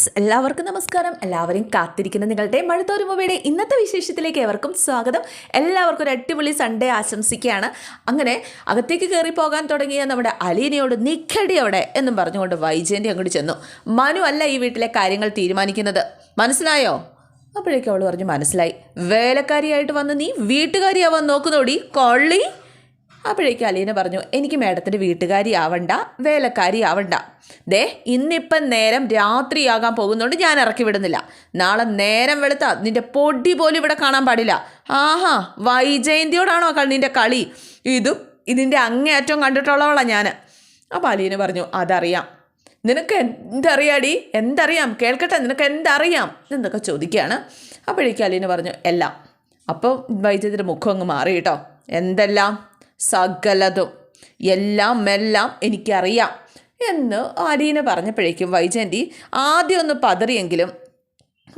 Friends എല്ലാവർക്കും നമസ്കാരം. എല്ലാവരെയും കാത്തിരിക്കുന്ന നിങ്ങളുടെ മഴത്തോരു മൂവിയുടെ ഇന്നത്തെ വിശേഷത്തിലേക്ക് ഏവർക്കും സ്വാഗതം. എല്ലാവർക്കും ഒരു അടിപൊളി സൺഡേ ആശംസിക്കുകയാണ്. അങ്ങനെ അകത്തേക്ക് കയറി പോകാൻ തുടങ്ങിയ നമ്മുടെ അലീനയോട് അവിടെ എന്നും പറഞ്ഞുകൊണ്ട് വൈജയന്റെ അങ്ങോട്ട് ചെന്നു. മനു അല്ല ഈ വീട്ടിലെ കാര്യങ്ങൾ തീരുമാനിക്കുന്നത്. മനസ്സിലായോ? അപ്പോഴേക്കും അവൾ പറഞ്ഞു മനസ്സിലായി. വേലക്കാരിയായിട്ട് വന്ന് നീ വീട്ടുകാരിയാവാൻ നോക്കുന്നോടി കൊള്ളി. അപ്പോഴേക്കും അലീന പറഞ്ഞു എനിക്ക് മേഡത്തിന്റെ വീട്ടുകാരി ആവണ്ട വേലക്കാരി ആവണ്ട. ദേ ഇന്നിപ്പം നേരം രാത്രിയാകാൻ പോകുന്നതുകൊണ്ട് ഞാൻ ഇറക്കി വിടുന്നില്ല. നാളെ നേരം വെളുത്ത നിന്റെ പൊടി പോലും ഇവിടെ കാണാൻ പാടില്ല. ആഹാ വൈജയന്തിയോടാണോ നിന്റെ കളി? ഇതും ഇതിന്റെ അങ്ങേറ്റവും കണ്ടിട്ടുള്ളവളാണ് ഞാൻ അപ്പോൾ അലീന പറഞ്ഞു അതറിയാം. നിനക്ക് എന്തറിയാടി? എന്തറിയാം? കേൾക്കട്ടെ നിനക്ക് എന്തറിയാം? എന്നൊക്കെ ചോദിക്കുകയാണ്. അപ്പോഴേക്കും അലീന പറഞ്ഞു എല്ലാം. അപ്പോൾ വൈദ്യുതിന്റെ മുഖം അങ്ങ് മാറി കേട്ടോ. എന്തെല്ലാം? സകലതും. എല്ലാം എല്ലാം എനിക്കറിയാം എന്ന് അലീന പറഞ്ഞപ്പോഴേക്കും വൈജയന്തി ആദ്യം ഒന്ന് പതറിയെങ്കിലും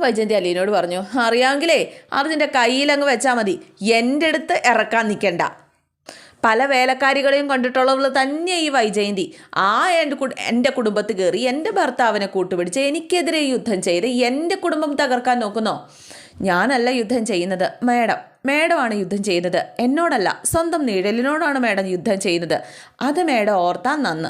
വൈജയന്തി അലീനോട് പറഞ്ഞു അറിയാമെങ്കിലേ അത് നിന്റെ കയ്യിലങ്ങ് വെച്ചാൽ മതി. എന്റെ അടുത്ത് ഇറക്കാൻ നിൽക്കണ്ട പല വേലക്കാരികളെയും കണ്ടിട്ടുള്ളവൾ തന്നെ ഈ വൈജയന്തി. ആ എന്റെ എന്റെ കുടുംബത്ത് കയറി എന്റെ ഭർത്താവിനെ കൂട്ടുപിടിച്ച് എനിക്കെതിരെ യുദ്ധം ചെയ്ത് എന്റെ കുടുംബം തകർക്കാൻ നോക്കുന്നോ? ഞാനല്ല യുദ്ധം ചെയ്യുന്നത് മേഡം. മേഡമാണ് യുദ്ധം ചെയ്യുന്നത്. എന്നോടല്ല സ്വന്തം നിഴലിനോടാണ് മേഡം യുദ്ധം ചെയ്യുന്നത്. അത് മേഡം ഓർത്താൻ നന്ന്.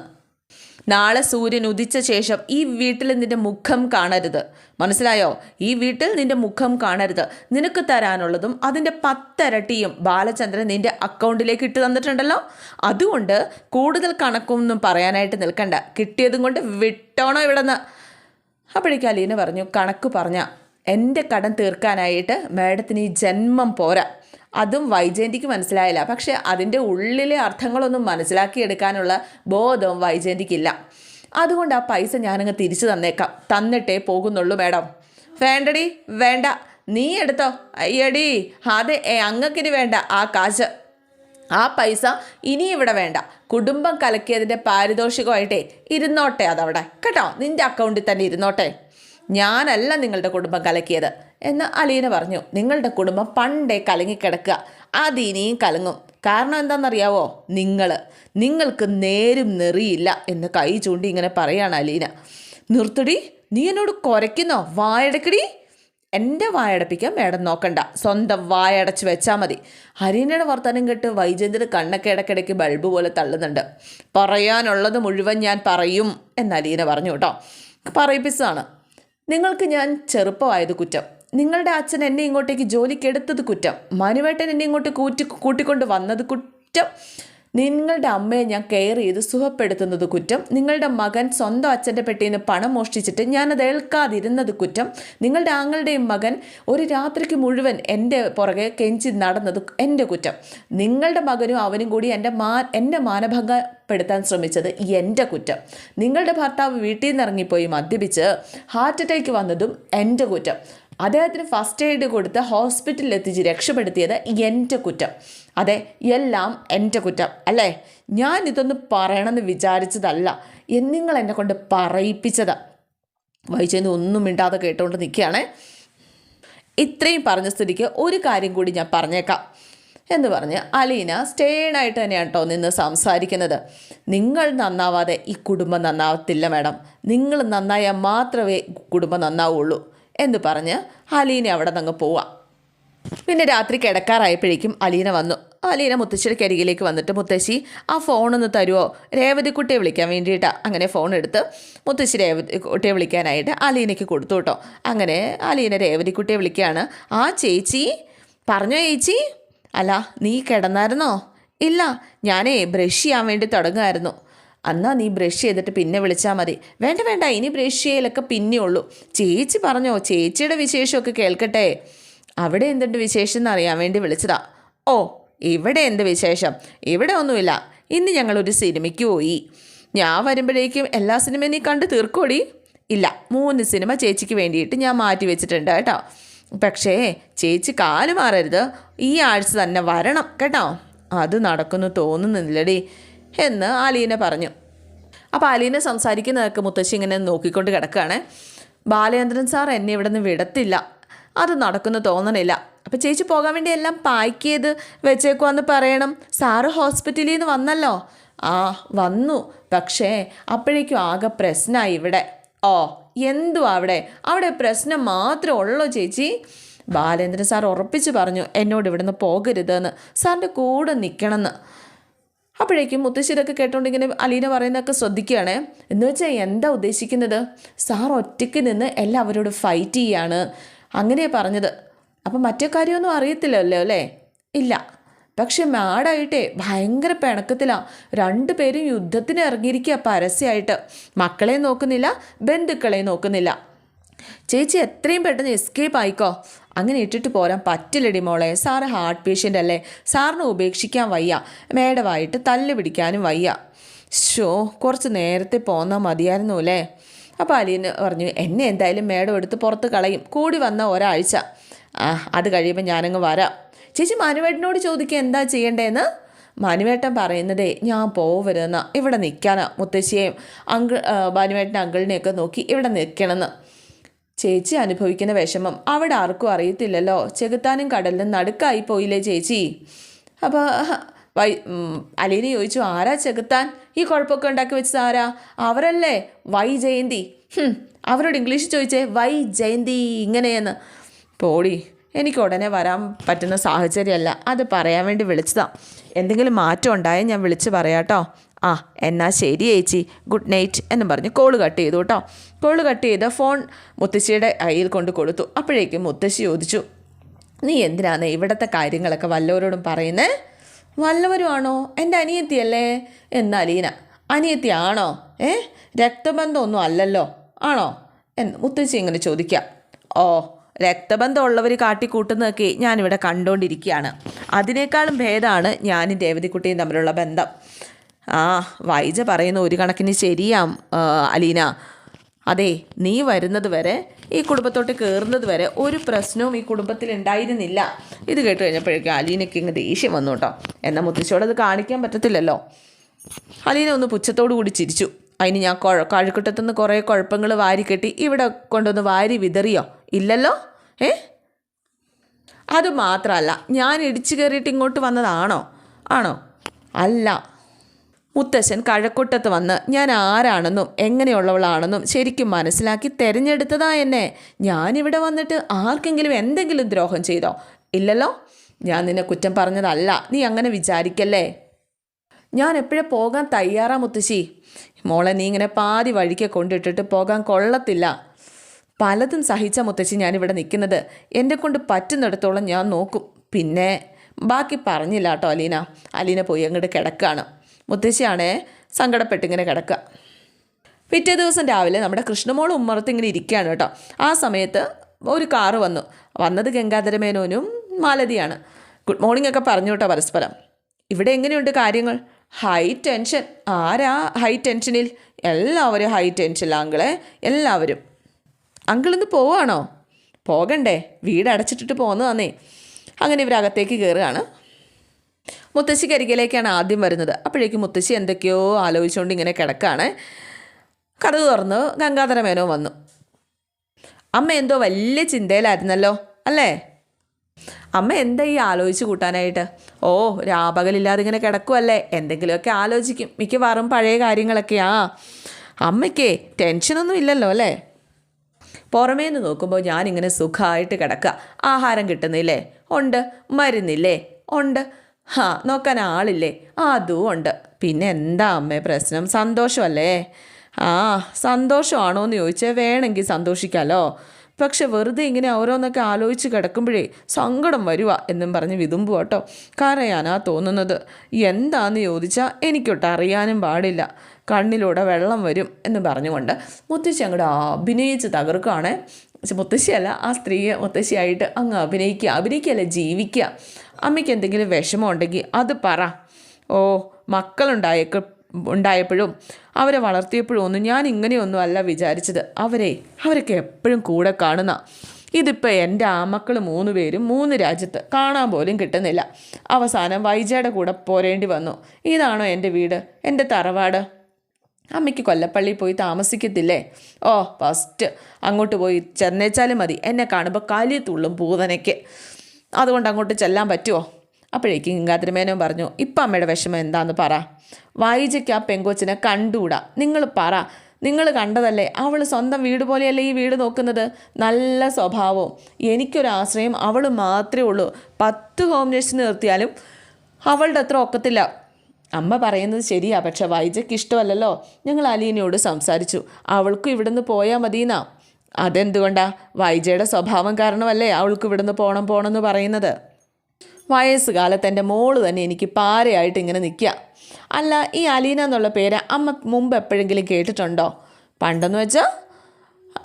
നാളെ സൂര്യൻ ഉദിച്ച ശേഷം ഈ വീട്ടിൽ നിന്റെ മുഖം കാണരുത്. മനസ്സിലായോ? ഈ വീട്ടിൽ നിന്റെ മുഖം കാണരുത്. നിനക്ക് തരാനുള്ളതും അതിന്റെ പത്തരട്ടിയും ബാലചന്ദ്രൻ നിന്റെ അക്കൗണ്ടിലേക്ക് ഇട്ട് തന്നിട്ടുണ്ടല്ലോ. അതുകൊണ്ട് കൂടുതൽ കണക്കൊന്നും പറയാനായിട്ട് നിൽക്കണ്ട. കിട്ടിയതും കൊണ്ട് വിട്ടോണോ ഇവിടെ നിന്ന് അപ്പോഴേക്കും അലീന പറഞ്ഞു കണക്ക് പറഞ്ഞ എന്റെ കടം തീർക്കാനായിട്ട് മാഡത്തിന് ഈ ജന്മം പോരാ. അതും വൈജയന്തിക്ക് മനസ്സിലായില്ല. പക്ഷേ അതിന്റെ ഉള്ളിലെ അർത്ഥങ്ങളൊന്നും മനസ്സിലാക്കിയെടുക്കാനുള്ള ബോധം വൈജയന്തിക്കില്ല. അതുകൊണ്ട് ആ പൈസ ഞാനങ്ങ് തിരിച്ചു തന്നേക്കാം. തന്നിട്ടേ പോകുന്നുള്ളൂ മാഡം. വേണ്ടടി വേണ്ട. നീ എടുത്തോ. അയ്യടി. അതെ അങ്ങക്കിന് വേണ്ട. ആ കാശ്. ആ പൈസ ഇനി ഇവിടെ വേണ്ട. കുടുംബം കലക്കിയതിന്റെ പാരിതോഷികമായിട്ടേ ഇരുന്നോട്ടെ അതവിടെ. കേട്ടോ? നിന്റെ അക്കൗണ്ടിൽ തന്നെ ഇരുന്നോട്ടെ. ഞാനല്ല നിങ്ങളുടെ കുടുംബം കലക്കിയത് എന്ന് അലീന പറഞ്ഞു. നിങ്ങളുടെ കുടുംബം പണ്ടേ കലങ്ങിക്കിടക്കുക. അതിനിയും കലങ്ങും. കാരണം എന്താണെന്നറിയാവോ? നിങ്ങൾ നിങ്ങൾക്ക് നേരും നെറിയില്ല എന്ന് കൈ ചൂണ്ടി ഇങ്ങനെ പറയാണ് അലീന. നിർത്തടി നീ എന്നോട് കുരയ്ക്കുന്നോ? വായടക്കടി? എന്റെ വായടപ്പിക്കാൻ മേഡം നോക്കണ്ട. സ്വന്തം വായടച്ച് വെച്ചാൽ മതി. ഹരീനയുടെ വർത്തമാനം കേട്ട് വൈജയന്തിന് കണ്ണൊക്കെ ഇടയ്ക്കിടയ്ക്ക് ബൾബ് പോലെ തള്ളുന്നുണ്ട്. പറയാനുള്ളത് മുഴുവൻ ഞാൻ പറയും എന്ന് അലീന പറഞ്ഞു കേട്ടോ. പറയിപ്പിച്ചതാണ്. നിങ്ങൾക്ക് ഞാൻ ചെറുപ്പമായത് കുറ്റം. നിങ്ങളുടെ അച്ഛൻ എന്നെ ഇങ്ങോട്ടേക്ക് ജോലിക്കെടുത്തത് കുറ്റം. മനുവേട്ടൻ എന്നെ ഇങ്ങോട്ട് കൂറ്റി കൂട്ടിക്കൊണ്ട് വന്നത് കുറ്റം. നിങ്ങളുടെ അമ്മയെ ഞാൻ കെയർ ചെയ്ത് സുഖപ്പെടുത്തുന്നത് കുറ്റം. നിങ്ങളുടെ മകൻ സ്വന്തം അച്ഛന്റെ പെട്ടിയിൽ നിന്ന് പണം മോഷ്ടിച്ചിട്ട് ഞാനത് ഏൽക്കാതിരുന്നത് കുറ്റം. നിങ്ങളുടെ ആങ്ങളുടെയും മകൻ ഒരു രാത്രിക്ക് മുഴുവൻ എന്റെ പുറകെ കെഞ്ചി നടന്നത് എന്റെ കുറ്റം. നിങ്ങളുടെ മകനും അവനും കൂടി എന്റെ മാ എന്റെ മാനഭംഗപ്പെടുത്താൻ ശ്രമിച്ചത് എന്റെ കുറ്റം. നിങ്ങളുടെ ഭർത്താവ് വീട്ടിൽ നിന്ന് ഇറങ്ങിപ്പോയി മദ്യപിച്ച് ഹാർട്ട് അറ്റാക്ക് വന്നതും എന്റെ കുറ്റം. അദ്ദേഹത്തിന് ഫസ്റ്റ് എയ്ഡ് കൊടുത്ത് ഹോസ്പിറ്റലിൽ എത്തിച്ച് രക്ഷപ്പെടുത്തിയത് എന്റെ കുറ്റം. അതെ എല്ലാം എന്റെ കുറ്റം അല്ലേ? ഞാൻ ഇതൊന്ന് പറയണമെന്ന് വിചാരിച്ചതല്ല. നിങ്ങൾ എന്നെ കൊണ്ട് പറയിപ്പിച്ചത്. വൈജയന്തി ഒന്നും മിണ്ടാതെ കേട്ടുകൊണ്ട് നിൽക്കുകയാണേ ഇത്രയും പറഞ്ഞ സ്ഥിതിക്ക് ഒരു കാര്യം കൂടി ഞാൻ പറഞ്ഞേക്കാം. എന്ന് പറഞ്ഞ് അലീന സ്റ്റേണായിട്ട് തന്നെയാണ് കേട്ടോ നിന്ന് സംസാരിക്കുന്നത്. നിങ്ങൾ നന്നാവാതെ ഈ കുടുംബം നന്നാവത്തില്ല മാഡം. നിങ്ങൾ നന്നായാൽ മാത്രമേ കുടുംബം നന്നാവുള്ളൂ. എന്ന് പറഞ്ഞ് അലീന അവിടെ നിന്ന് പോവാം. പിന്നെ രാത്രി കിടക്കാറായപ്പോഴേക്കും അലീന വന്നു. അലീന മുത്തശ്ശിയുടെ അരികിലേക്ക് വന്നിട്ട് മുത്തശ്ശി ആ ഫോണൊന്ന് തരുമോ രേവതിക്കുട്ടിയെ വിളിക്കാൻ വേണ്ടിയിട്ടാണ് അങ്ങനെ ഫോൺ എടുത്ത് മുത്തശ്ശി രേവതിക്കുട്ടിയെ വിളിക്കാനായിട്ട് അലീനയ്ക്ക് കൊടുത്തു കേട്ടോ. അങ്ങനെ അലീന രേവതിക്കുട്ടിയെ വിളിക്കുകയാണ് ആ ചേച്ചി പറഞ്ഞോ ചേച്ചി? അല്ല നീ കിടന്നായിരുന്നോ? ഇല്ല ഞാനേ ബ്രഷ് ചെയ്യാൻ വേണ്ടി തുടങ്ങുമായിരുന്നു എന്നാ നീ ബ്രഷ് ചെയ്തിട്ട് പിന്നെ വിളിച്ചാൽ മതി. വേണ്ട വേണ്ട ഇനി ബ്രഷ് ചെയ്യലൊക്കെ പിന്നെ ഉള്ളൂ. ചേച്ചി പറഞ്ഞോ ചേച്ചിയുടെ വിശേഷമൊക്കെ കേൾക്കട്ടെ. അവിടെ എന്തുണ്ട് വിശേഷം എന്ന് അറിയാൻ വേണ്ടി വിളിച്ചതാ. ഓ ഇവിടെ എന്ത് വിശേഷം? ഇവിടെ ഒന്നുമില്ല. ഇന്ന് ഞങ്ങളൊരു സിനിമയ്ക്ക് പോയി. ഞാൻ വരുമ്പോഴേക്കും എല്ലാ സിനിമയും നീ കണ്ട് തീർക്കോടി? ഇല്ല മൂന്ന് സിനിമ ചേച്ചിക്ക് വേണ്ടിയിട്ട് ഞാൻ മാറ്റി വെച്ചിട്ടുണ്ട് കേട്ടോ. പക്ഷേ ചേച്ചി കാലു മാറരുത്. ഈ ആഴ്ച തന്നെ വരണം കേട്ടോ. അത് നടക്കുന്നു തോന്നുന്നില്ലടി. എന്ന് ആലീന പറഞ്ഞു. അപ്പോൾ ആലീന സംസാരിക്കുന്നതൊക്കെ മുത്തശ്ശി ഇങ്ങനെ നോക്കിക്കൊണ്ട് കിടക്കുകയാണ്. ബാലചന്ദ്രൻ സാർ എന്നെ ഇവിടെ നിന്ന് വിടത്തില്ല. അത് നടക്കുന്നു തോന്നണില്ല. അപ്പോൾ ചേച്ചി പോകാൻ വേണ്ടി എല്ലാം പാക്ക് ചെയ്ത് വെച്ചേക്കുവാന്ന് പറയണം. സാറ് ഹോസ്പിറ്റലിൽ നിന്ന് വന്നല്ലോ. ആ വന്നു. പക്ഷേ അപ്പോഴേക്കും ആകെ പ്രശ്നമായി ഇവിടെ. ഓ എന്തുവാ അവിടെ? അവിടെ പ്രശ്നം മാത്രമേ ഉള്ളൂ ചേച്ചി. ബാലേന്ദ്രൻ സാർ ഉറപ്പിച്ച് പറഞ്ഞു എന്നോട് ഇവിടുന്ന് പോകരുതെന്ന്. സാറിന്റെ കൂടെ നിൽക്കണമെന്ന് അപ്പോഴേക്കും മുത്തശ്ശിതൊക്കെ കേട്ടോണ്ട് ഇങ്ങനെ അലീന പറയുന്നതൊക്കെ ശ്രദ്ധിക്കുകയാണ്. എന്ന് വെച്ചാൽ എന്താ ഉദ്ദേശിക്കുന്നത്? സാർ ഒറ്റയ്ക്ക് നിന്ന് എല്ലാവരോടും ഫൈറ്റ് ചെയ്യാണ്. അങ്ങനെ പറഞ്ഞത്. അപ്പം മറ്റേ കാര്യമൊന്നും അറിയത്തില്ലല്ലോ അല്ലേ? ഇല്ല. പക്ഷെ മാഡായിട്ടേ ഭയങ്കര പിണക്കത്തിലാണ് രണ്ടുപേരും യുദ്ധത്തിന് ഇറങ്ങിയിരിക്കുക പരസ്യമായിട്ട് മക്കളെ നോക്കുന്നില്ല ബന്ധുക്കളെ നോക്കുന്നില്ല. ചേച്ചി എത്രയും പെട്ടെന്ന് എസ്കേപ്പ് ആയിക്കോ. അങ്ങനെ ഇട്ടിട്ട് പോരാൻ പറ്റില്ലടി മോളെ. സാറ് ഹാർട്ട് പേഷ്യന്റ് അല്ലേ? സാറിന് ഉപേക്ഷിക്കാൻ വയ്യ. മേഡമായിട്ട് തല്ല് പിടിക്കാനും വയ്യ. ഷോ കുറച്ച് നേരത്തെ പോന്നാൽ മതിയായിരുന്നു അല്ലേ? അപ്പോൾ അലീന് പറഞ്ഞു എന്നെ എന്തായാലും മേഡം എടുത്ത് പുറത്ത് കളയും. കൂടി വന്ന ഒരാഴ്ച. ആ അത് കഴിയുമ്പോൾ ഞാനങ്ങ് വരാം. ചേച്ചി മനുവേട്ടനോട് ചോദിക്കുക എന്താ ചെയ്യേണ്ടതെന്ന് മനുവേട്ടൻ പറയുന്നതേ ഞാൻ പോവരുതെന്നാ. ഇവിടെ നിൽക്കാനാ മുത്തശ്ശിയെയും അങ്കിൾ മനുവേട്ടൻ അങ്കിളിനെയൊക്കെ നോക്കി ഇവിടെ നിൽക്കണമെന്ന് ചേച്ചി അനുഭവിക്കുന്ന വിഷമം അവിടെ ആർക്കും അറിയത്തില്ലല്ലോ. ചെകുത്താനും കടലിനും നടുക്കായി പോയില്ലേ ചേച്ചി? അപ്പോൾ വൈ അലീന ചോദിച്ചു ആരാ ചെകുത്താൻ? ഈ കുഴപ്പമൊക്കെ ഉണ്ടാക്കി വെച്ചത് ആരാ? അവരല്ലേ? വൈ ജയന്തി. അവരോട് ഇംഗ്ലീഷ് ചോദിച്ചേ വൈ ജയന്തി ഇങ്ങനെയെന്ന്. പോടി എനിക്ക് ഉടനെ വരാൻ പറ്റുന്ന സാഹചര്യമല്ല. അത് പറയാൻ വേണ്ടി വിളിച്ചതാണ് എന്തെങ്കിലും മാറ്റം ഉണ്ടായാൽ ഞാൻ വിളിച്ച് പറയാട്ടോ. ആ എന്നാ ശരി ചേച്ചി. ഗുഡ് നൈറ്റ് എന്നും പറഞ്ഞ് കോൾ കട്ട് ചെയ്തു കേട്ടോ കോൾ കട്ട് ചെയ്ത ഫോൺ മുത്തശ്ശിയുടെ കയ്യിൽ കൊണ്ട് കൊടുത്തു. അപ്പോഴേക്കും മുത്തശ്ശി ചോദിച്ചു നീ എന്തിനാണ് ഇവിടുത്തെ കാര്യങ്ങളൊക്കെ വല്ലവരോടും പറയുന്നേ? വല്ലവരുമാണോ? എന്റെ അനിയത്തിയല്ലേ? എന്നാ അലീന അനിയത്തിയാണോ ഏ? രക്തബന്ധമൊന്നും അല്ലല്ലോ. ആണോ? എന്ന് മുത്തശ്ശി ഇങ്ങനെ ചോദിക്കാം. ഓ രക്തബന്ധമുള്ളവർ കാട്ടിക്കൂട്ടുന്നതൊക്കെ ഞാനിവിടെ കണ്ടുകൊണ്ടിരിക്കുകയാണ് അതിനേക്കാളും ഭേദമാണ് ഞാനും ദേവതിക്കുട്ടിയും തമ്മിലുള്ള ബന്ധം. ആ വൈജ പറയുന്ന ഒരു കണക്കിന് ശരിയാം അലീന. അതെ നീ വരുന്നത് വരെ ഈ കുടുംബത്തോട്ട് കയറുന്നത് വരെ ഒരു പ്രശ്നവും ഈ കുടുംബത്തിൽ ഉണ്ടായിരുന്നില്ല. ഇത് കേട്ട് കഴിഞ്ഞപ്പോഴേക്കും അലീനയ്ക്ക് ഇങ്ങ് ദേഷ്യം വന്നു കേട്ടോ. എന്നാൽ മുത്തശ്ശിയോട് അത് കാണിക്കാൻ പറ്റത്തില്ലല്ലോ. അലീന ഒന്ന് പുച്ഛത്തോടു കൂടി ചിരിച്ചു. അതിന് ഞാൻ കുഴ കഴുക്കുട്ടത്തുനിന്ന് കുറേ കുഴപ്പങ്ങൾ വാരിക്കെട്ടി ഇവിടെ കൊണ്ടൊന്ന് വാരി വിതറിയോ? ഇല്ലല്ലോ? ഏ? അത് മാത്രമല്ല ഞാൻ ഇടിച്ചു കയറിയിട്ട് ഇങ്ങോട്ട് വന്നതാണോ? ആണോ? അല്ല മുത്തശ്ശൻ കഴക്കൂട്ടത്ത് വന്ന് ഞാൻ ആരാണെന്നും എങ്ങനെയുള്ളവളാണെന്നും ശരിക്കും മനസ്സിലാക്കി തിരഞ്ഞെടുത്തതാ എന്നെ. ഞാനിവിടെ വന്നിട്ട് ആർക്കെങ്കിലും എന്തെങ്കിലും ദ്രോഹം ചെയ്തോ? ഇല്ലല്ലോ? ഞാൻ നിന്നെ കുറ്റം പറഞ്ഞതല്ല. നീ അങ്ങനെ വിചാരിക്കല്ലേ? ഞാൻ എപ്പോഴും പോകാൻ തയ്യാറാ മുത്തശ്ശി? മോളെ നീ ഇങ്ങനെ പാതി വഴിക്ക് കൊണ്ടിട്ടിട്ട് പോകാൻ കൊള്ളത്തില്ല. പലതും സഹിച്ച മുത്തശ്ശി ഞാനിവിടെ നിൽക്കുന്നത്. എന്നെ കൊണ്ട് പറ്റുന്നിടത്തോളം ഞാൻ നോക്കും. പിന്നെ ബാക്കി പറഞ്ഞില്ല കേട്ടോ അലീന. അലീന പോയി അങ്ങോട്ട് കിടക്കുകയാണ് മുത്തശ്ശിയാണേ സങ്കടപ്പെട്ടിങ്ങനെ കിടക്കുക. പിറ്റേ ദിവസം രാവിലെ നമ്മുടെ കൃഷ്ണമോൾ ഉമ്മറത്ത് ഇങ്ങനെ ഇരിക്കുകയാണ് കേട്ടോ. ആ സമയത്ത് ഒരു കാറ് വന്നു. വന്നത് ഗംഗാധരമേനോനും മാലതിയാണ്. ഗുഡ് മോർണിംഗ് ഒക്കെ പറഞ്ഞു കേട്ടോ പരസ്പരം. ഇവിടെ എങ്ങനെയുണ്ട് കാര്യങ്ങൾ? High tension. ആരാ ഹൈ ടെൻഷനിൽ? എല്ലാവരും ഹൈ ടെൻഷനിൽ അങ്കിളെ. എല്ലാവരും. അങ്കിളിന്ന് പോവാണോ പോകണ്ടേ. വീട് അടച്ചിട്ടിട്ട് പോകുന്നതാന്നേ അങ്ങനെ ഇവരകത്തേക്ക് കയറുകയാണ്. മുത്തശ്ശിക്ക് കരികിലേക്കാണ് ആദ്യം വരുന്നത്. അപ്പോഴേക്കും മുത്തശ്ശി എന്തൊക്കെയോ ആലോചിച്ചുകൊണ്ട് ഇങ്ങനെ കിടക്കാണ്. കഥ തുറന്ന്. ഗംഗാധര മേനോ വന്നു. അമ്മ എന്തോ വലിയ ചിന്തയിലായിരുന്നല്ലോ അല്ലേ? അമ്മ എന്താ ഈ ആലോചിച്ച് കൂട്ടാനായിട്ട്? ഓ രാപകലില്ലാതെ ഇങ്ങനെ കിടക്കുമല്ലേ എന്തെങ്കിലുമൊക്കെ ആലോചിക്കും. മിക്കവാറും പഴയ കാര്യങ്ങളൊക്കെയാ. അമ്മയ്ക്കേ ടെൻഷനൊന്നും ഇല്ലല്ലോ അല്ലേ? പുറമേ നിന്ന് നോക്കുമ്പോൾ ഞാനിങ്ങനെ സുഖമായിട്ട് കിടക്കുക ആഹാരം കിട്ടുന്നില്ലേ? ഉണ്ട്. മരുന്നില്ലേ? ഉണ്ട്. ഹാ നോക്കാൻ ആളില്ലേ? അതും ഉണ്ട്. പിന്നെ എന്താ അമ്മേ പ്രശ്നം? സന്തോഷമല്ലേ? ആ സന്തോഷമാണോ എന്ന് ചോദിച്ചാൽ വേണമെങ്കിൽ സന്തോഷിക്കാമല്ലോ പക്ഷെ വെറുതെ ഇങ്ങനെ ഓരോന്നൊക്കെ ആലോചിച്ച് കിടക്കുമ്പോഴേ സങ്കടം വരുക എന്നും പറഞ്ഞ് വിതുമ്പു കേട്ടോ കരയാനാ തോന്നുന്നത്. എന്താന്ന് ചോദിച്ചാൽ എനിക്കൊട്ട് അറിയാനും പാടില്ല. കണ്ണിലൂടെ വെള്ളം വരും എന്ന് പറഞ്ഞുകൊണ്ട് മുത്തശ്ശി അങ്ങോട്ട് അഭിനയിച്ച് തകർക്കുകയാണ് മുത്തശ്ശിയല്ല ആ സ്ത്രീയെ മുത്തശ്ശിയായിട്ട് അങ്ങ് അഭിനയിക്കുക അഭിനയിക്കുകയല്ല ജീവിക്കുക. അമ്മയ്ക്ക് എന്തെങ്കിലും വിഷമം ഉണ്ടെങ്കിൽ അത് പറ. ഓ മക്കളുണ്ടായേക്ക് ഉണ്ടായപ്പോഴും അവരെ വളർത്തിയപ്പോഴും ഒന്നും ഞാൻ ഇങ്ങനെയൊന്നും അല്ല വിചാരിച്ചത്. അവരെ അവരൊക്കെ എപ്പോഴും കൂടെ കാണുന്ന. ഇതിപ്പോൾ എന്റെ ആമക്കൾ മൂന്ന് പേരും മൂന്ന് രാജ്യത്ത് കാണാൻ പോലും കിട്ടുന്നില്ല. അവസാനം വൈജയുടെ കൂടെ പോരേണ്ടി വന്നു. ഇതാണോ എന്റെ വീട്? എന്റെ തറവാട്? അമ്മയ്ക്ക് കൊല്ലപ്പള്ളിയിൽ പോയി താമസിക്കത്തില്ലേ? ഓ ഫസ്റ്റ് അങ്ങോട്ട് പോയി ചെന്നേച്ചാലും മതി. എന്നെ കാണുമ്പോൾ കാലി തുള്ളും പൂതനയ്ക്ക്. അതുകൊണ്ട് അങ്ങോട്ട് ചെല്ലാൻ പറ്റുമോ അപ്പോഴേക്കും ഗംഗാധരമേനോൻ പറഞ്ഞു ഇപ്പം അമ്മയുടെ വിഷമം എന്താണെന്ന് പറ. വായിജയ്ക്ക് ആ പെങ്കൊച്ചിനെ കണ്ടുകൂടാ. നിങ്ങൾ പറ. നിങ്ങൾ കണ്ടതല്ലേ? അവൾ സ്വന്തം വീട് പോലെയല്ലേ ഈ വീട് നോക്കുന്നത്? നല്ല സ്വഭാവവും. എനിക്കൊരാശ്രയം അവൾ മാത്രമേ ഉള്ളൂ. പത്ത് ഹോം നേഴ്സ് നിർത്തിയാലും അവളുടെ അത്ര ഒക്കത്തില്ല. അമ്മ പറയുന്നത് ശരിയാ പക്ഷെ വൈജയ്ക്ക് ഇഷ്ടമല്ലല്ലോ. ഞങ്ങൾ അലീനയോട് സംസാരിച്ചു. അവൾക്കും ഇവിടുന്ന് പോയാൽ മതിയെന്നാ. അതെന്തുകൊണ്ടാ? വൈജയുടെ സ്വഭാവം കാരണമല്ലേ അവൾക്ക് ഇവിടുന്ന് പോണം പോണമെന്ന് പറയുന്നത്? വയസ്സുകാലത്ത് എന്റെ മോൾ തന്നെ എനിക്ക് പാരയായിട്ട് ഇങ്ങനെ നിൽക്കുക. അല്ല ഈ അലീന എന്നുള്ള പേര് അമ്മ മുമ്പ് എപ്പോഴെങ്കിലും കേട്ടിട്ടുണ്ടോ? പണ്ടെന്ന് വെച്ചാൽ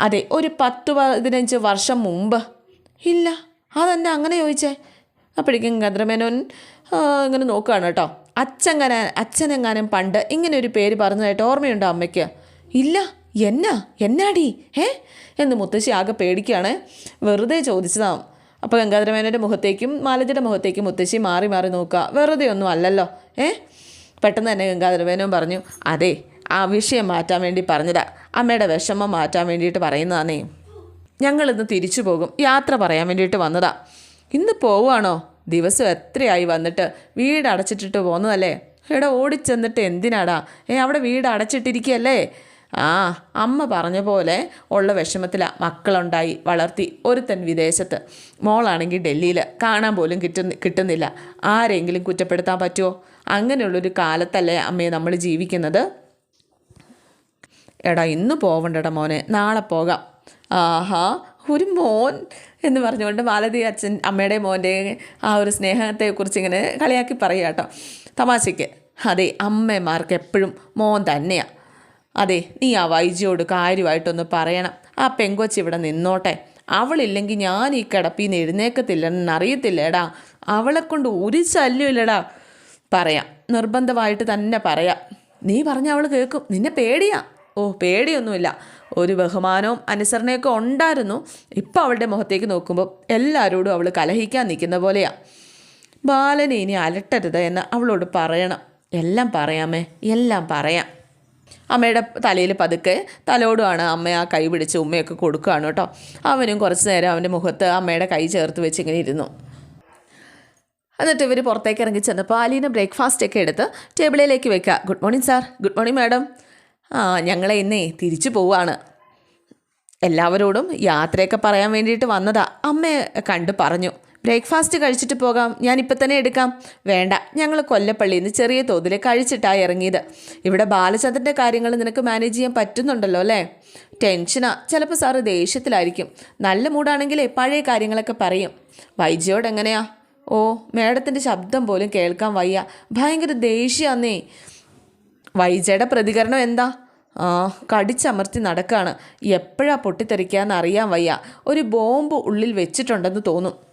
അതെ ഒരു പത്ത് പതിനഞ്ച് വർഷം മുമ്പ്. ഇല്ല അതെന്നെ അങ്ങനെ ചോദിച്ചേ? അപ്പോഴേക്കും ഗദ്രമേനോൻ ഇങ്ങനെ നോക്കുകയാണ് കേട്ടോ. അച്ഛങ്ങനെ അച്ഛനെങ്ങാനും പണ്ട് ഇങ്ങനെ ഒരു പേര് പറഞ്ഞതായിട്ട് ഓർമ്മയുണ്ടോ അമ്മയ്ക്ക്? ഇല്ല എന്നാ എന്നാടി ഏ എന്ന് മുത്തശ്ശി ആകെ പേടിക്കുകയാണ്. വെറുതെ ചോദിച്ചതാവും അപ്പോൾ ഗംഗാധരമേനോന്റെ മുഖത്തേക്കും മാലജിയുടെ മുഖത്തേക്കും മുത്തശ്ശി മാറി മാറി നോക്കുക. വെറുതെ ഒന്നും അല്ലല്ലോ ഏ പെട്ടെന്ന് തന്നെ ഗംഗാധരമേനോൻ പറഞ്ഞു അതെ ആ വിഷയം മാറ്റാൻ വേണ്ടി പറഞ്ഞതാ. അമ്മയുടെ വിഷമം മാറ്റാൻ വേണ്ടിയിട്ട് പറയുന്നതാണേ ഞങ്ങളിന്ന് തിരിച്ചു പോകും. യാത്ര പറയാൻ വേണ്ടിയിട്ട് വന്നതാ. ഇന്ന് പോവുകയാണോ? ദിവസം എത്രയായി വന്നിട്ട് വീട് അടച്ചിട്ടിട്ട് പോന്നതല്ലേ എടാ ഓടിച്ചെന്നിട്ട് എന്തിനാടാ? ഏ അവിടെ വീട് അടച്ചിട്ടിരിക്കുകയല്ലേ ആ അമ്മ പറഞ്ഞ പോലെ ഉള്ള വിഷമത്തിലാണ് മക്കളുണ്ടായി വളർത്തി ഒരുത്തൻ വിദേശത്ത്. മോളാണെങ്കിൽ ഡൽഹിയിൽ കാണാൻ പോലും കിട്ടുന്ന കിട്ടുന്നില്ല. ആരെങ്കിലും കുറ്റപ്പെടുത്താൻ പറ്റുമോ അങ്ങനെയുള്ളൊരു കാലത്തല്ലേ അമ്മയെ നമ്മൾ ജീവിക്കുന്നത്? എടാ ഇന്ന് പോവണ്ടടാ മോനെ. നാളെ പോകാം. ആഹാ ഒരു മോൻ എന്ന് പറഞ്ഞുകൊണ്ട് മാലതി അച്ഛൻ അമ്മയുടെ മോന്റെ ആ ഒരു സ്നേഹത്തെക്കുറിച്ച് ഇങ്ങനെ കളിയാക്കി പറയുക കേട്ടോ. തമാശയ്ക്ക്. അതെ അമ്മമാർക്ക് എപ്പോഴും മോൻ തന്നെയാണ് അതെ നീ ആ വൈജിയോട് കാര്യമായിട്ടൊന്ന് പറയണം. ആ പെങ്കൊച്ച് ഇവിടെ നിന്നോട്ടെ. അവളില്ലെങ്കിൽ ഞാൻ ഈ കിടപ്പിൽ നിന്ന് എഴുന്നേക്കത്തില്ലെന്ന് അറിയത്തില്ലേടാ. അവളെ കൊണ്ട് ഒരു ശല്യമില്ലടാ പറയാം. നിർബന്ധമായിട്ട് തന്നെ പറയാം. നീ പറഞ്ഞ അവൾ കേൾക്കും. നിന്നെ പേടിയാ. ഓ പേടിയൊന്നുമില്ല. ഒരു ബഹുമാനവും അനുസരണയൊക്കെ ഉണ്ടായിരുന്നു. ഇപ്പം അവളുടെ മുഖത്തേക്ക് നോക്കുമ്പോൾ എല്ലാവരോടും അവൾ കലഹിക്കാൻ നിൽക്കുന്ന പോലെയാണ് ബാലനെ ഇനി അലട്ടരുത് എന്ന് അവളോട് പറയണം. എല്ലാം പറയാമേ എല്ലാം പറയാം. അമ്മയുടെ തലയിൽ പതുക്കെ തലോടുമാണ് അമ്മ ആ കൈ പിടിച്ച് ഉമ്മയൊക്കെ കൊടുക്കുകയാണ് കേട്ടോ. അവനും കുറച്ച് നേരം അവന്റെ മുഖത്ത് അമ്മയുടെ കൈ ചേർത്ത് വെച്ച് ഇങ്ങനെ ഇരുന്നു. എന്നിട്ട് ഇവർ പുറത്തേക്ക് ഇറങ്ങി ചെന്നപ്പോൾ അലീന ബ്രേക്ക്ഫാസ്റ്റ് ഒക്കെ എടുത്ത് ടേബിളിലേക്ക് വെക്കുക. Good morning sir good morning madam ആ ഞങ്ങളെ ഇന്നേ തിരിച്ചു പോവാണ്. എല്ലാവരോടും യാത്രയൊക്കെ പറയാൻ വേണ്ടിയിട്ട് വന്നതാ. അമ്മയെ കണ്ട് പറഞ്ഞു. ബ്രേക്ക്ഫാസ്റ്റ് കഴിച്ചിട്ട് പോകാം. ഞാനിപ്പോൾ തന്നെ എടുക്കാം. വേണ്ട ഞങ്ങൾ കൊല്ലപ്പള്ളിയിൽ നിന്ന് ചെറിയ തോതിൽ കഴിച്ചിട്ടാണ് ഇറങ്ങിയത്. ഇവിടെ ബാലചന്ദ്രന്റെ കാര്യങ്ങൾ നിനക്ക് മാനേജ് ചെയ്യാൻ പറ്റുന്നുണ്ടല്ലോ അല്ലേ? ടെൻഷനാ ചിലപ്പോൾ സാറ് ദേഷ്യത്തിലായിരിക്കും. നല്ല മൂടാണെങ്കിലേ പഴയ കാര്യങ്ങളൊക്കെ പറയും. വൈജയോട് എങ്ങനെയാ? ഓ മേഡത്തിന്റെ ശബ്ദം പോലും കേൾക്കാൻ വയ്യ. ഭയങ്കര ദേഷ്യാന്നേ. വൈജയുടെ പ്രതികരണം എന്താ? ആ കടിച്ചമർത്തി നടക്കാണ്. എപ്പോഴാ പൊട്ടിത്തെറിക്കാന്ന് അറിയാൻ വയ്യ. ഒരു ബോംബ് ഉള്ളിൽ വെച്ചിട്ടുണ്ടെന്ന് തോന്നും.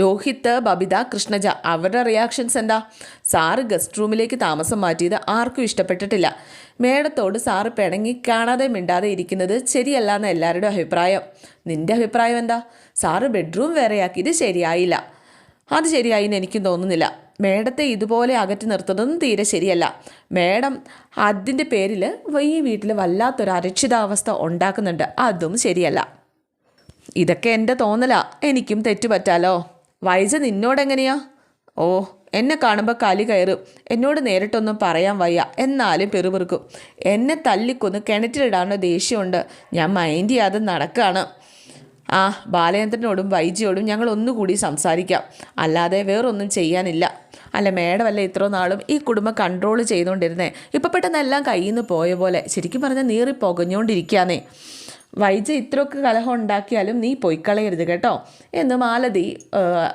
രോഹിത്ത് ബബിത കൃഷ്ണജ അവരുടെ റിയാക്ഷൻസ് എന്താ? സാറ് ഗസ്റ്റ് റൂമിലേക്ക് താമസം മാറ്റിയത് ആർക്കും ഇഷ്ടപ്പെട്ടിട്ടില്ല. മേഡത്തോട് സാറ് പിണങ്ങി കാണാതെ മിണ്ടാതെ ഇരിക്കുന്നത് ശരിയല്ല എന്ന എല്ലാവരുടെ അഭിപ്രായം. നിന്റെ അഭിപ്രായം എന്താ? സാറ് ബെഡ്റൂം വേറെയാക്കി. ഇത് ശരിയായില്ല. അത് ശരിയായി എന്ന് എനിക്കും തോന്നുന്നില്ല. മേഡത്തെ ഇതുപോലെ അകറ്റി നിർത്തുന്നതും തീരെ ശരിയല്ല. മേഡം അതിന്റെ പേരിൽ ഈ വീട്ടിൽ വല്ലാത്തൊരു അരക്ഷിതാവസ്ഥ ഉണ്ടാക്കുന്നുണ്ട്. അതും ശരിയല്ല. ഇതൊക്കെ എന്റെ തോന്നലാ. എനിക്കും തെറ്റുപറ്റാലോ വൈജ നിന്നോടെങ്ങനെയാ? ഓ എന്നെ കാണുമ്പോൾ കലി കയറും. എന്നോട് നേരിട്ടൊന്നും പറയാൻ വയ്യ. എന്നാലും പെറുപിറുക്കും. എന്നെ തല്ലിക്കൊന്ന് കിണറ്റിലിടാനുള്ള ദേഷ്യമുണ്ട്. ഞാൻ മൈൻഡ് ചെയ്യാതെ നടക്കുകയാണ് ആ ബാലചന്ദ്രനോടും വൈജിയോടും ഞങ്ങൾ ഒന്നുകൂടി സംസാരിക്കാം. അല്ലാതെ വേറൊന്നും ചെയ്യാനില്ല. അല്ല മേഡമല്ല ഇത്ര നാളും ഈ കുടുംബം കൺട്രോൾ ചെയ്തുകൊണ്ടിരുന്നേ? ഇപ്പം പെട്ടെന്ന് എല്ലാം കയ്യിൽ നിന്ന് പോയ പോലെ. ശരിക്കും പറഞ്ഞാൽ നീറി പുകഞ്ഞുകൊണ്ടിരിക്കുകയാണേ വൈജ ഇത്രയൊക്കെ കലഹം ഉണ്ടാക്കിയാലും നീ പൊയ്ക്കളയരുത് കേട്ടോ. എന്ന് മാലതി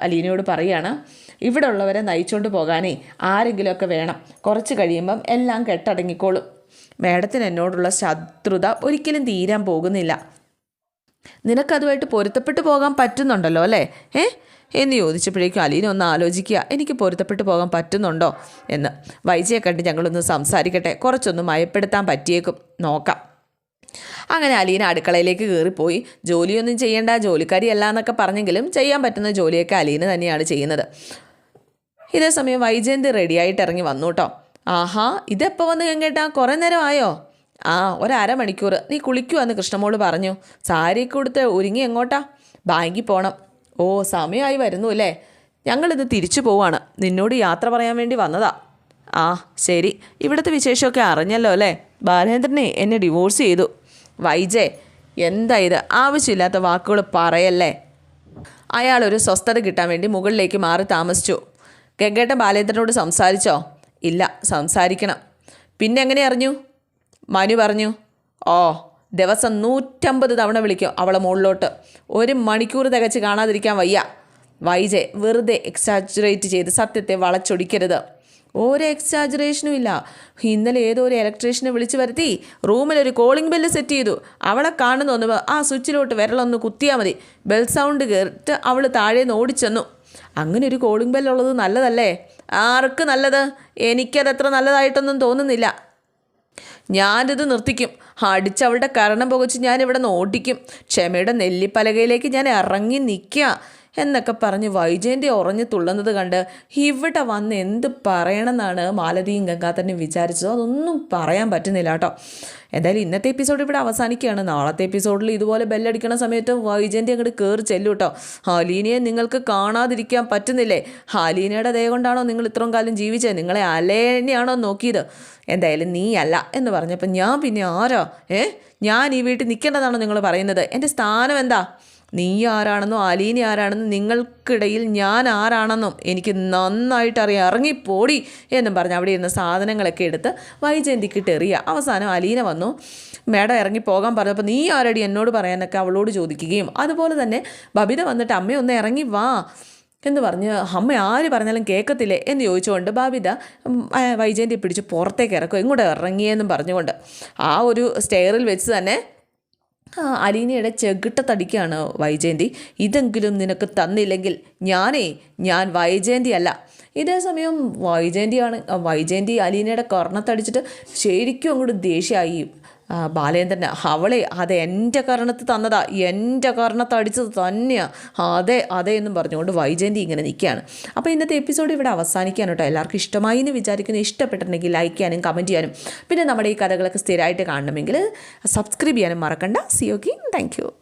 അലീനയോട് പറയാണ്. ഇവിടെ ഉള്ളവരെ നയിച്ചുകൊണ്ട് പോകാനേ ആരെങ്കിലുമൊക്കെ വേണം. കുറച്ച് കഴിയുമ്പം എല്ലാം കെട്ടടങ്ങിക്കോളും. മേഡത്തിന് എന്നോടുള്ള ശത്രുത ഒരിക്കലും തീരാൻ പോകുന്നില്ല. നിനക്കതുമായിട്ട് പൊരുത്തപ്പെട്ടു പോകാൻ പറ്റുന്നുണ്ടല്ലോ അല്ലേ? ഏ? എന്ന് ചോദിച്ചപ്പോഴേക്കും അലീന ഒന്ന് ആലോചിക്കുക എനിക്ക് പൊരുത്തപ്പെട്ടു പോകാൻ പറ്റുന്നുണ്ടോ എന്ന്. വൈജയെ കണ്ട് ഞങ്ങളൊന്ന് സംസാരിക്കട്ടെ കുറച്ചൊന്ന് മയപ്പെടുത്താൻ പറ്റിയേക്കും. നോക്കാം. അങ്ങനെ അലീന അടുക്കളയിലേക്ക് കയറിപ്പോയി. ജോലിയൊന്നും ചെയ്യേണ്ട ജോലിക്കാരിയല്ല എന്നൊക്കെ പറഞ്ഞെങ്കിലും ചെയ്യാൻ പറ്റുന്ന ജോലിയൊക്കെ അലീന തന്നെയാണ് ചെയ്യുന്നത്. ഇതേ സമയം വൈജയന്തി റെഡിയായിട്ട് ഇറങ്ങി വന്നു കേട്ടോ. ആഹാ ഇതെപ്പോൾ വന്ന് കേട്ടാ കുറേ നേരം ആയോ ആ ഒരമണിക്കൂർ നീ കുളിക്കുവാന്ന് കൃഷ്ണമോൾ പറഞ്ഞു. സാരി കൊടുത്ത് ഒരുങ്ങി എങ്ങോട്ടാ? ബാങ്കിൽ പോകണം ഓ സമയമായി വരുന്നു അല്ലേ? ഞങ്ങളിത് തിരിച്ചു പോവാണ്. നിന്നോട് യാത്ര പറയാൻ വേണ്ടി വന്നതാ. ആ ശരി. ഇവിടുത്തെ വിശേഷമൊക്കെ അറിഞ്ഞല്ലോ അല്ലേ? ബാലേന്ദ്രനെ എന്നെ ഡിവോഴ്സ് ചെയ്തു. വൈജെ എന്താ ഇത്? ആവശ്യമില്ലാത്ത വാക്കുകൾ പറയല്ലേ? അയാളൊരു സ്വസ്ഥത കിട്ടാൻ വേണ്ടി മുകളിലേക്ക് മാറി താമസിച്ചു. ഗംഗേട്ടൻ ബാലേന്ദ്രനോട് സംസാരിച്ചോ? ഇല്ല സംസാരിക്കണം. പിന്നെ എങ്ങനെ അറിഞ്ഞു? മനു പറഞ്ഞു ഓ ദിവസം നൂറ്റമ്പത് തവണ വിളിക്കും അവളെ മുകളിലോട്ട്. ഒരു മണിക്കൂർ തികച്ച് കാണാതിരിക്കാൻ വയ്യ. വൈജെ വെറുതെ എക്സാജുറേറ്റ് ചെയ്ത് സത്യത്തെ വളച്ചൊടിക്കരുത്. ഒരു എക്സാജുറേഷനും ഇല്ല. ഇന്നലെ ഏതോ ഒരു ഇലക്ട്രീഷ്യനെ വിളിച്ചു വരുത്തി റൂമിലൊരു കോളിംഗ് ബെല്ല് സെറ്റ് ചെയ്തു. അവളെ കാണുന്ന ഒന്ന് ആ സ്വിച്ചിലോട്ട് വിരലൊന്ന് കുത്തിയാൽ മതി. ബെൽ സൗണ്ട് കേട്ട് അവൾ താഴെ നിന്ന് ഓടിച്ചെന്നു. അങ്ങനെ ഒരു കോളിംഗ് ബെല്ലുള്ളത് നല്ലതല്ലേ? ആർക്ക് നല്ലത്? എനിക്കതത്ര നല്ലതായിട്ടൊന്നും തോന്നുന്നില്ല. ഞാനിത് നിർത്തിക്കും. അടിച്ചവളുടെ കരണം പുകച്ച് ഞാനിവിടെ നിന്ന് ഓടിക്കും. ക്ഷമയുടെ നെല്ലിപ്പലകയിലേക്ക് ഞാൻ ഇറങ്ങി നിൽക്കുക എന്നൊക്കെ പറഞ്ഞ് വൈജയന്റെ ഉറഞ്ഞു തുള്ളുന്നത് കണ്ട് ഇവിടെ വന്ന് എന്ത് പറയണമെന്നാണ് മാലതിയും ഗംഗാധരനും വിചാരിച്ചത്. അതൊന്നും പറയാൻ പറ്റുന്നില്ല കേട്ടോ. എന്തായാലും ഇന്നത്തെ എപ്പിസോഡ് ഇവിടെ അവസാനിക്കുകയാണ്. നാളത്തെ എപ്പിസോഡിൽ ഇതുപോലെ ബെല്ലടിക്കണ സമയത്ത് വൈജയന്റെ അങ്ങോട്ട് കയറി ചെല്ലു കേട്ടോ ഹലീനയെ നിങ്ങൾക്ക് കാണാതിരിക്കാൻ പറ്റുന്നില്ലേ? ഹലീനയുടെ ദയ കൊണ്ടാണോ നിങ്ങൾ ഇത്രയും കാലം ജീവിച്ചത്? നിങ്ങളെ അലേനെയാണോ നോക്കിയത്? എന്തായാലും നീ അല്ല എന്ന് പറഞ്ഞപ്പോൾ ഞാൻ പിന്നെ ആരോ? ഏ? ഞാൻ ഈ വീട്ടിൽ നിൽക്കേണ്ടതാണോ നിങ്ങൾ പറയുന്നത്? എന്റെ സ്ഥാനം എന്താ? നീ ആരാണെന്നും അലീന ആരാണെന്നും നിങ്ങൾക്കിടയിൽ ഞാൻ ആരാണെന്നും എനിക്ക് നന്നായിട്ട് അറിയാം ഇറങ്ങിപ്പോടി എന്നും പറഞ്ഞ് അവിടെ ഇരുന്ന സാധനങ്ങളൊക്കെ എടുത്ത് വൈജയന്തിക്കിട്ട് എറിയുക അവസാനം അലീന വന്നു മേഡം ഇറങ്ങിപ്പോകാൻ പറഞ്ഞപ്പോൾ നീ ആരടി എന്നോട് പറയാനൊക്കെ അവളോട് ചോദിക്കുകയും അതുപോലെ തന്നെ ബബിത വന്നിട്ട് അമ്മ ഒന്ന് ഇറങ്ങി വാ എന്ന് പറഞ്ഞ് അമ്മ ആര് പറഞ്ഞാലും കേൾക്കത്തില്ലേ? എന്ന് ചോദിച്ചുകൊണ്ട് ബാബിത വൈജയന്തി പിടിച്ച് പുറത്തേക്ക് ഇറക്കും. ഇങ്ങോട്ട് ഇറങ്ങിയെന്നും പറഞ്ഞുകൊണ്ട് ആ ഒരു സ്റ്റെയറിൽ വെച്ച് തന്നെ അലീനയുടെ ചെകിട്ടത്തടിക്കാണ് വൈജയന്തി. ഇതെങ്കിലും നിനക്ക് തന്നില്ലെങ്കിൽ ഞാനേ ഞാൻ വൈജയന്തി അല്ല ഇതേ സമയം വൈജയന്തിയാണ് വൈജയന്തി അലീനയുടെ കർണത്തടിച്ചിട്ട് ശരിക്കും അങ്ങോട്ട് ദേഷ്യമായി ബാലേന്ദ്രന്. അവളെ അത് എന്റെ കർണത്ത് തന്നതാ. എന്റെ കർണത്ത് അടിച്ചത് തന്നെയാണ് അതെ അതെ എന്നും പറഞ്ഞുകൊണ്ട് വൈജയന്തി ഇങ്ങനെ നിൽക്കുകയാണ്. അപ്പോൾ ഇന്നത്തെ എപ്പിസോഡ് ഇവിടെ അവസാനിക്കാൻ കേട്ടോ. എല്ലാവർക്കും ഇഷ്ടമായി എന്ന് വിചാരിക്കുന്നു. ഇഷ്ടപ്പെട്ടിട്ടുണ്ടെങ്കിൽ ലൈക്ക് ചെയ്യാനും കമന്റ് ചെയ്യാനും. പിന്നെ നമ്മുടെ ഈ കഥകളൊക്കെ സ്ഥിരമായിട്ട് കാണണമെങ്കിൽ സബ്സ്ക്രൈബ് ചെയ്യാനും മറക്കണ്ട. C okay thank you